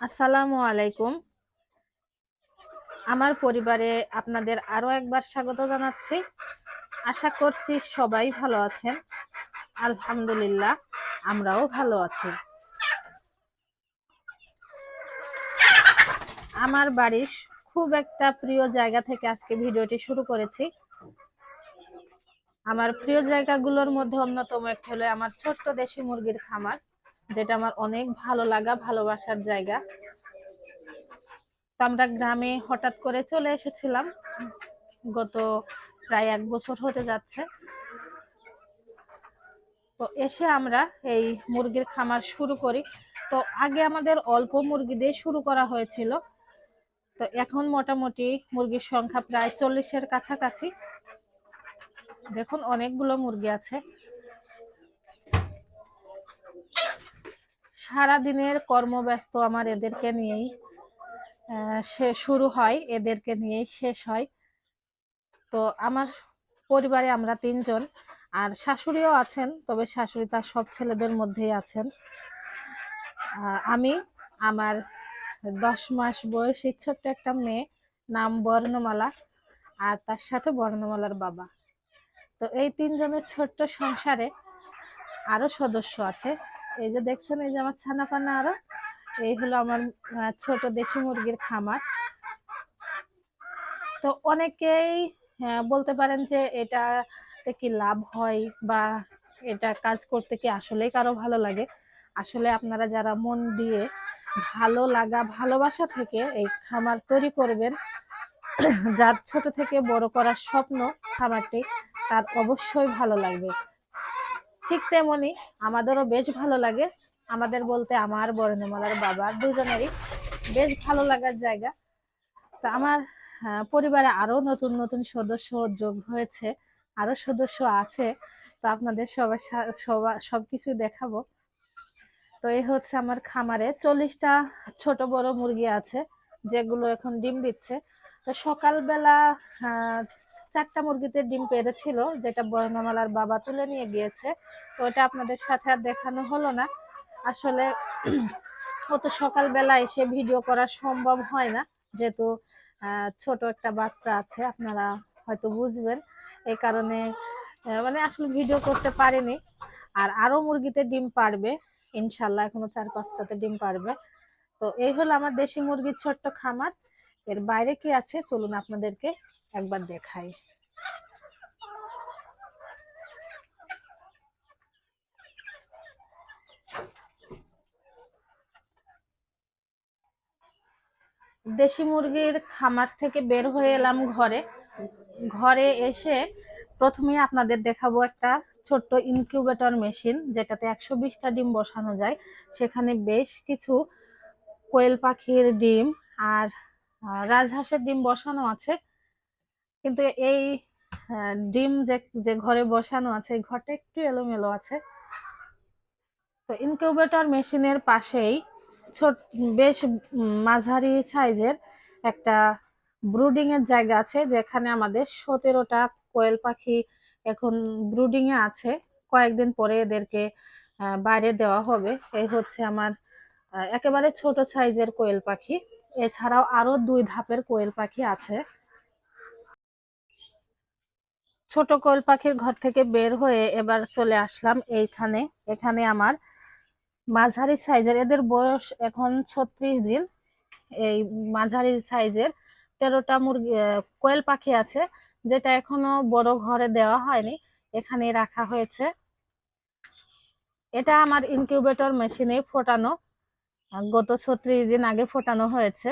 আসসালামু আলাইকুম। আমার পরিবারে আপনাদের আরও একবার স্বাগত জানাচ্ছি। আশা করছি সবাই ভালো আছেন। আলহামদুলিল্লাহ, আমরাও ভালো আছি। আমার বাড়ির খুব একটা প্রিয় জায়গা থেকে আজকে ভিডিওটি শুরু করেছি। আমার প্রিয় জায়গাগুলোর মধ্যে অন্যতম একটা হলো আমার ছোট্ট দেশি মুরগির খামার। যেটা আমার অনেক ভালো লাগা, ভালোবাসার জায়গা। তো আমরা গ্রামে হঠাৎ করে চলে এসেছিলাম। গত প্রায় এক বছর হতে যাচ্ছে। তো এসে আমরা এই মুরগির খামার শুরু করি। তো আগে আমাদের অল্প মুরগি দিয়ে শুরু করা হয়েছিল। তো এখন মোটামুটি মুরগির সংখ্যা প্রায় চল্লিশের কাছাকাছি। দেখুন, অনেকগুলো মুরগি আছে। সারা দিনের কর্মব্যস্ত আমার এদেরকে নিয়েই সে শুরু হয়, এদেরকে নিয়েই শেষ হয়। তো আমার পরিবারে আমরা তিনজন, আর শাশুড়িও আছেন, তবে শাশুড়ি তার সব ছেলেদের মধ্যেই আছেন। আমি, আমার দশ মাস বয়সী ছোট্ট একটা মেয়ে, নাম বর্ণমালা, আর তার সাথে বর্ণমালার বাবা। তো এই তিনজনের ছোট্ট সংসারে আরও সদস্য আছে। এই যে দেখছেন এই যে আমার ছানা পানা আরও এই হলো আমার ছোট দেশি মুরগির খামার। তো অনেকেই আহ, বলতে পারেন যে এটা কি লাভ হয় বা এটা কাজ করতে কি আসলেই কারও ভালো লাগে? আসলে আপনারা যারা মন দিয়ে ভালো লাগা ভালোবাসা থেকে এই খামার তৈরি করবেন যার ছোট থেকে বড় করার স্বপ্ন খামারটি তার অবশ্যই ভালো লাগবে। ঠিক তেমনি আমাদেরও বেশ ভালো লাগে। আমাদের বলতে আমার বর্ণমালার বাবা দুজনেরই বেশ ভালো লাগার জায়গা। তা আমার পরিবারে আরও নতুন নতুন সদস্য যোগ হয়েছে, আরও সদস্য আছে। তো আপনাদের সবার সবার সবকিছু দেখাবো। তো এই হচ্ছে আমার খামারে চল্লিশটা ছোট বড় মুরগি আছে, যেগুলো এখন ডিম দিচ্ছে। তো সকালবেলা চারটা মুরগিতে ডিম পেড়েছিল যেটা বর্ণমালার বাবা তুলে নিয়ে গিয়েছে। তো ওটা আপনাদের সাথে আর দেখানো হলো না। আসলে অত সকালবেলা এসে ভিডিও করা সম্ভব হয় না, যেহেতু ছোট একটা বাচ্চা আছে, আপনারা হয়তো বুঝবেন। এই কারণে মানে আসলে ভিডিও করতে পারিনি। আর আরও মুরগিতে ডিম পারবে, ইনশাল্লাহ এখনও চার পাঁচটাতে ডিম পারবে। তো এই হলো আমার দেশি মুরগির ছোট্ট খামার। এর বাইরে কি আছে? চলুন আপনাদেরকে একবার দেখাই। দেশি মুরগির খামার থেকে বের হয়ে এলাম ঘরে। ঘরে এসে প্রথমে আপনাদের দেখাবো একটা ছোট্ট ইনকিউবেটর মেশিন, যেটাতে একশো বিশটা ডিম বসানো যায়। সেখানে বেশ কিছু কোয়েল পাখির ডিম আর রাজহাঁসের ডিম বসানো আছে। কিন্তু এই ডিম যে যে ঘরে বসানো আছে ঘরটা একটু এলোমেলো আছে। তো ইনকিউবেটর মেশিনের পাশেই ছোট, বেশ মাঝারি সাইজের একটা ব্রুডিং এর জায়গা আছে, যেখানে আমাদের সতেরোটা কোয়েল পাখি এখন ব্রুডিং এ আছে। কয়েকদিন পরে এদেরকে বাইরে দেওয়া হবে। এই হচ্ছে আমার একেবারে ছোট সাইজের কোয়েল পাখি। এছাড়াও আরও দুই ধাপের কোয়েল পাখি আছে। ছোট কোয়েল পাখির ঘর থেকে বের হয়ে এবার চলে আসলাম এইখানে। এখানে আমার মাঝারি সাইজের, এদের বয়স এখন ছত্রিশ দিন। এই মাঝারি সাইজের তেরোটা মুরগি কোয়েল পাখি আছে, যেটা এখনও বড় ঘরে দেওয়া হয়নি এখানে রাখা হয়েছে। এটা আমার ইনকিউবেটর মেশিনে ফোটানো। গত ছত্রিশ দিন আগে ফোটানো হয়েছে।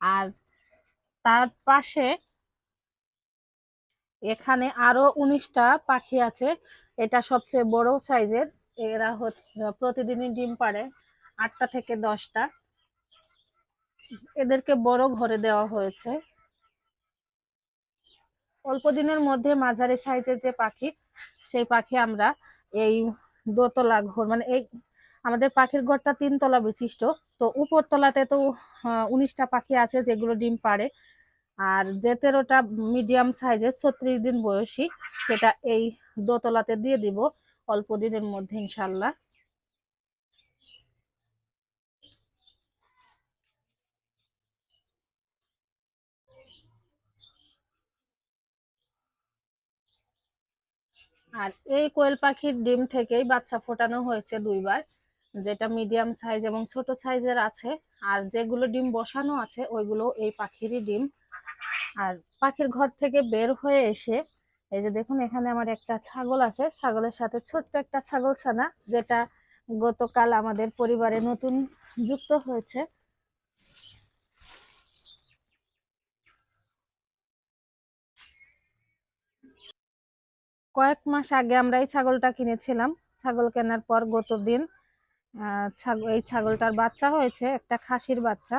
আর তার পাশে এখানে আরও উনিশটা পাখি আছে। এটা সবচেয়ে বড় সাইজের। এরা প্রতিদিনই ডিম পাড়ে আটটা থেকে দশটা। এদেরকে বড় ঘরে দেওয়া হয়েছে। অল্প দিনের মধ্যে মাঝারি সাইজের যে পাখি, সেই পাখি আমরা এই দোতলা ঘর মানে এই আমাদের পাখির ঘরটা তিনতলা বিশিষ্ট। তো উপর তলাতে তো উনিশটা পাখি আছে যেগুলো ডিম পারে আর যে তেরোটা মিডিয়াম সাইজের ছত্রিশ দিন বয়সী, সেটা এই দোতলাতে দিয়ে দিব। অল্প দিনের মধ্যে ইনশাল্লাহ আর এই কোয়েল পাখির ডিম থেকেই বাচ্চা ফোটানো হয়েছে দুইবার। যেটা মিডিয়াম সাইজ এবং ছোট সাইজের আছে, আর যেগুলো ডিম বসানো আছে, ওইগুলো এই পাখিরই ডিম। আর পাখির ঘর থেকে বের হয়ে এসে, এই যে দেখুন এখানে আমার একটা ছাগল আছে, ছাগলের সাথে ছোট্ট একটা ছাগল ছানা যেটা গতকাল আমাদের পরিবারে নতুন যুক্ত হয়েছে। কয়েক মাস আগে আমরা এই ছাগলটা কিনেছিলাম। ছাগল কেনার পর গত দিন আহ, ছাগ- এই ছাগলটার বাচ্চা হয়েছে একটা খাসির বাচ্চা।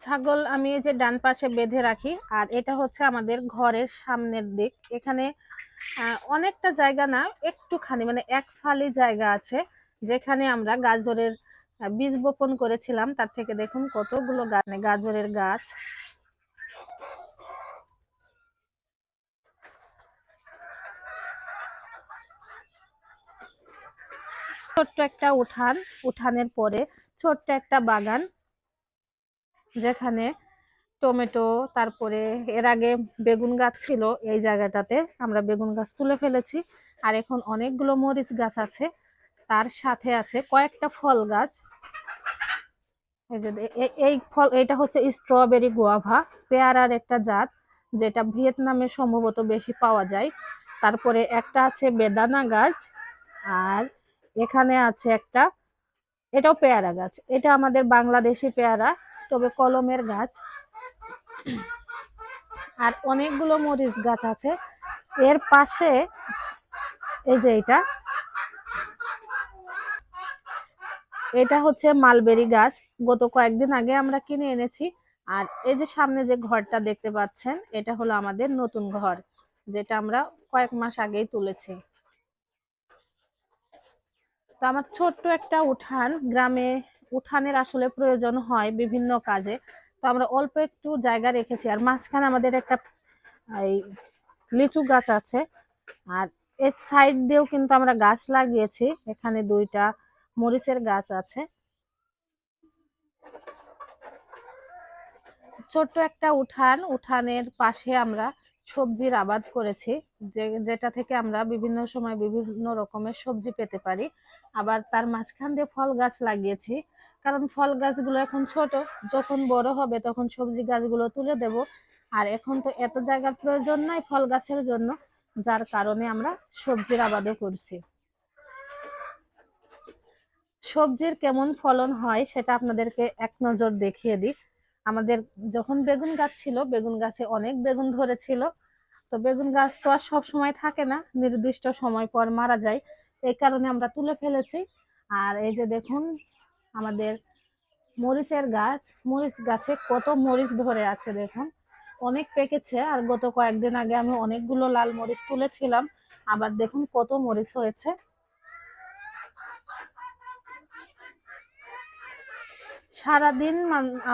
ছাগল আমি এই যে ডান পাশে বেঁধে রাখি আর এটা হচ্ছে আমাদের ঘরের সামনের দিক। এখানে অনেকটা জায়গা না একটুখানি মানে এক ফালি জায়গা আছে যেখানে আমরা গাজরের বীজ বপন করেছিলাম। তার থেকে দেখুন কতগুলো মানে গাজরের গাছ। ছোট্ট একটা উঠান, উঠানের পরে ছোট্ট একটা বাগান, যেখানে টমেটো, তারপরে এর আগে বেগুন গাছ ছিল এই জায়গাটাতে, আমরা বেগুন গাছ তুলে ফেলেছি। আর এখন অনেকগুলো মরিচ গাছ আছে, তার সাথে আছে কয়েকটা ফল গাছ। এই ফল এটা হচ্ছে স্ট্রবেরি গোয়াভা, পেয়ারার একটা জাত, যেটা ভিয়েতনামে সম্ভবত বেশি পাওয়া যায়। তারপরে একটা আছে বেদানা গাছ, আর এখানে আছে একটা, এটাও পেয়ারা গাছ। এটা আমাদের বাংলাদেশি পেয়ারা, তবে কলমের গাছ। আর অনেকগুলো মরিচ গাছ আছে। এর পাশে, এই যে এটা এটা হচ্ছে মালবেরি গাছ। গত কয়েকদিন আগে আমরা কিনে এনেছি। আর এই যে সামনে যে ঘরটা দেখতে পাচ্ছেন, এটা হলো আমাদের নতুন ঘর, যেটা আমরা কয়েক মাস আগেই তুলেছি। তো আমার ছোট্ট একটা উঠান, গ্রামে উঠানের আসলে প্রয়োজন হয় বিভিন্ন কাজে। তো আমরা অল্প একটু জায়গা রেখেছি, আর মাঝখানে আমাদের একটা, এই লিচু গাছ আছে। আর এর সাইড দিয়েও কিন্তু আমরা গাছ লাগিয়েছি, এখানে দুইটা মরিচের গাছ আছে। ছোট্ট একটা উঠান, উঠানের পাশে আমরা সবজির আবাদ করেছি, যে, যেটা থেকে আমরা বিভিন্ন সময় বিভিন্ন রকমের সবজি পেতে পারি। আবার তার মাঝখান দিয়ে ফল গাছ লাগিয়েছি। কারণ ফল গাছগুলো এখন ছোট, যখন বড় হবে তখন সবজি গাছগুলো তুলে দেব। আর এখন তো এত জায়গার প্রয়োজন নাই ফল গাছের জন্য, যার কারণে আমরা সবজির আবাদও করছি। সবজির কেমন ফলন হয় সেটা আপনাদেরকে এক নজর দেখিয়ে দিই। আমাদের যখন বেগুন গাছ ছিল, বেগুন গাছে অনেক বেগুন ধরেছিল। তো বেগুন গাছ তো আর সব সময় থাকে না, নির্দিষ্ট সময় পর মারা যায়। এই কারণে আমরা তুলে ফেলেছি। আর এই যে দেখুন, আমাদের মরিচের গাছ, মরিচ গাছে কত মরিচ ধরে আছে দেখুন। অনেক পেকেছে, আর গত কয়েকদিন আগে আমি অনেকগুলো লাল মরিচ তুলেছিলাম। আবার দেখুন কত মরিচ হয়েছে। সারাদিন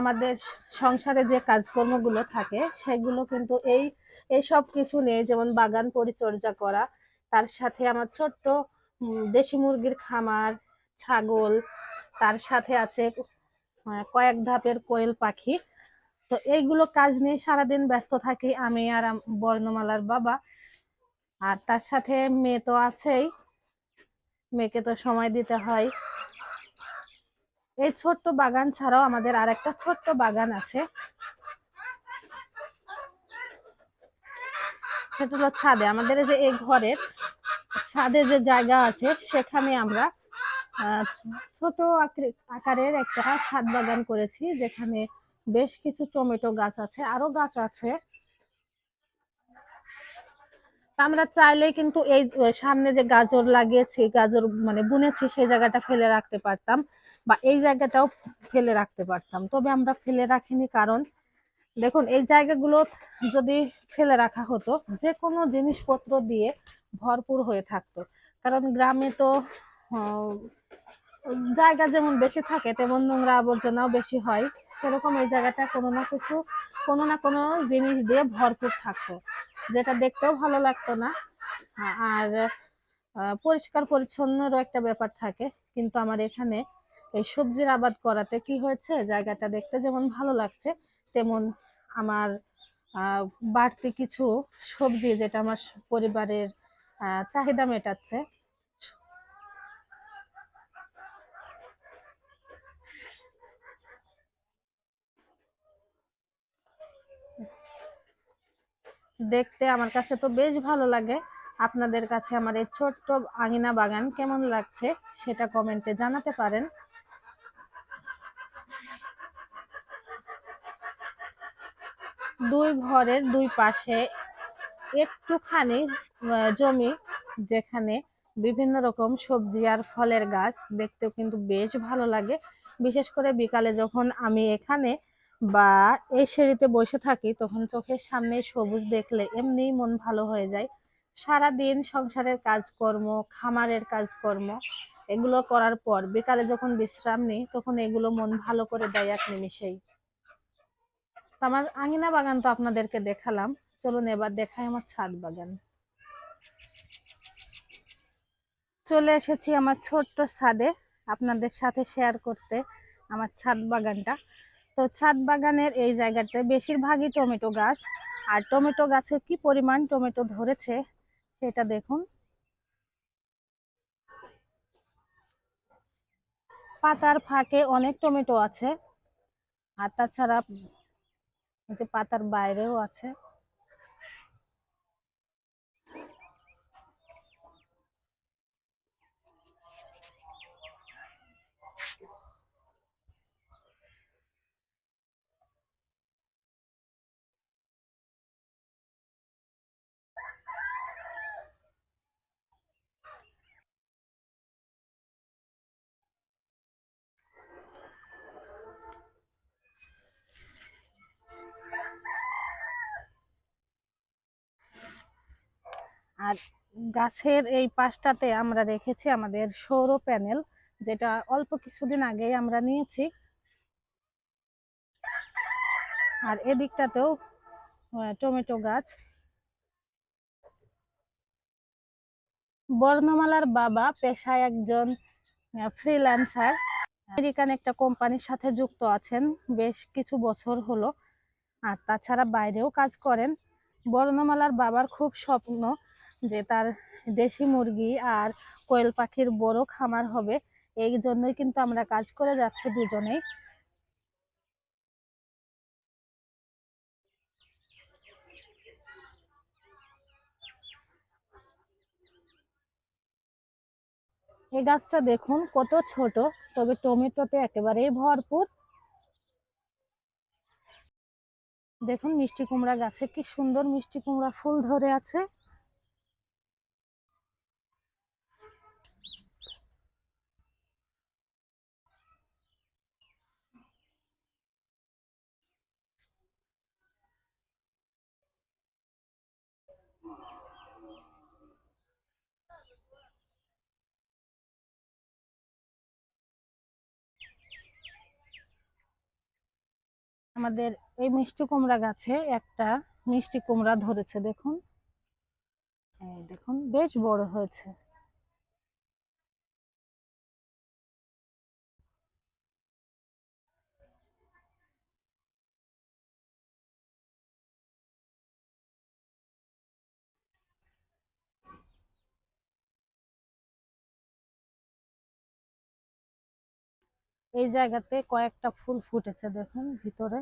আমাদের সংসারে যে কাজকর্মগুলো থাকে, সেগুলো কিন্তু এই এই সব কিছু নিয়ে যেমন বাগান পরিচর্যা করা, তার সাথে আমার ছোট্ট দেশি মুরগির খামার, ছাগল, তার সাথে আছে কয়েক ধাপের কোয়েল পাখি। তো এইগুলো কাজ নিয়ে সারাদিন ব্যস্ত থাকি আমি আর বর্ণমালার বাবা। আর তার সাথে মেয়ে তো আছেই। মেয়েকে তো সময় দিতে হয়। এই ছোট্ট বাগান ছাড়াও আমাদের আর একটা ছোট্ট বাগান আছে। সেটা হলো ছাদে। আমাদের যে এই ঘরের ছাদে যে জায়গা আছে, সেখানে আমরা ছোট আকৃ- আকারের একটা ছাদ বাগান করেছি, যেখানে বেশ কিছু টমেটো গাছ আছে, আরও গাছ আছে। আমরা চাইলে কিন্তু এই সামনে যে গাজর লাগিয়েছি, গাজর মানে বুনেছি, সেই জায়গাটা ফেলে রাখতে পারতাম বা এই জায়গাটাও ফেলে রাখতে পারতাম। তবে আমরা ফেলে রাখিনি কারণ, দেখুন, এই জায়গাগুলো যদি ফেলে রাখা হতো, যে কোনো জিনিসপত্র দিয়ে ভরপুর হয়ে থাকতো। কারণ গ্রামে তো জায়গা যেমন বেশি থাকে, তেমন নোংরা আবর্জনাও বেশি হয়। সেরকম এই জায়গাটা কোনো না কিছু, কোনো না কোনো জিনিস দিয়ে ভরপুর থাকতো। যেটা দেখতেও ভালো লাগতো না। আর পরিষ্কার পরিচ্ছন্নরও একটা ব্যাপার থাকে। কিন্তু আমার এখানে এই সবজির আবাদ করাতে কি হয়েছে, জায়গাটা দেখতে যেমন ভালো লাগছে, তেমন আমার বাড়তি কিছু সবজি যেটা আমার পরিবারের চাহিদা মেটাচ্ছে। দেখতে আমার কাছে তো বেশ ভালো লাগে। আপনাদের কাছে আমার এই ছোট্ট আঙিনা বাগান কেমন লাগছে সেটা কমেন্টে জানাতে পারেন। দুই ঘরের দুই পাশে একটুখানি জমি যেখানে বিভিন্ন রকম সবজি আর ফলের গাছ দেখতেও কিন্তু বেশ ভালো লাগে। বিশেষ করে বিকালে যখন আমি এখানে বা এই সিঁড়িতে বসে থাকি, তখন চোখের সামনে সবুজ দেখলে এমনিই মন ভালো হয়ে যায়। সারা দিন সংসারের কাজকর্ম, খামারের কাজকর্ম, এগুলো করার পর বিকালে যখন বিশ্রাম নিই, তখন এগুলো মন ভালো করে দেয় এক নিমিষেই। আমার আঙিনা বাগান তো আপনাদেরকে দেখালাম। চলুন এবার দেখাই আমার ছাদ বাগান। চলে এসেছি আমার ছোট্ট ছাদে আপনাদের সাথে শেয়ার করতে আমার ছাদ বাগানটা। তো ছাদ বাগানের এই জায়গাতে বেশিরভাগই টমেটো গাছ। আর টমেটো গাছে কি পরিমাণ টমেটো ধরেছে সেটা দেখুন। পাতার ফাঁকে অনেক টমেটো আছে। আর তাছাড়া পাতার বাইরেও আছে। আর গাছের এই পাশটাতে আমরা রেখেছি আমাদের সৌর প্যানেল, যেটা অল্প কিছুদিন আগেই আমরা নিয়েছি। আর এদিকটাতেও টমেটো গাছ। বর্ণমালার বাবা পেশায় একজন ফ্রিল্যান্সার আমেরিকান একটা কোম্পানির সাথে যুক্ত আছেন, বেশ কিছু বছর হলো। আর তাছাড়া বাইরেও কাজ করেন। বর্ণমালার বাবার খুব স্বপ্ন যে তার দেশি মুরগি আর কোয়েল পাখির বড় খামার হবে। এই জন্যই কিন্তু আমরা কাজ করে যাচ্ছি দুজনেই। এই গাছটা দেখুন, কত ছোট, তবে টমেটোতে একেবারেই ভরপুর। দেখুন মিষ্টি কুমড়া গাছে কি সুন্দর মিষ্টি কুমড়া ফুল ধরে আছে। আমাদের এই মিষ্টি কুমড়া গাছে একটা মিষ্টি কুমড়া ধরেছে দেখুন। দেখুন বেশ বড় হয়েছে। এই জায়গাতে কয়েকটা ফুল ফুটেছে দেখুন ভিতরে।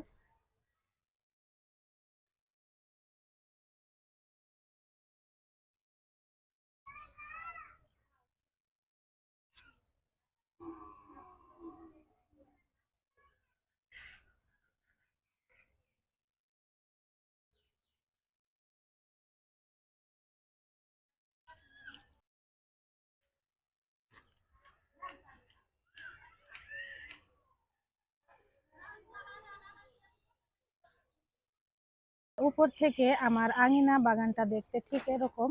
উপর থেকে আমার আঙিনা বাগানটা দেখতে ঠিক এরকম।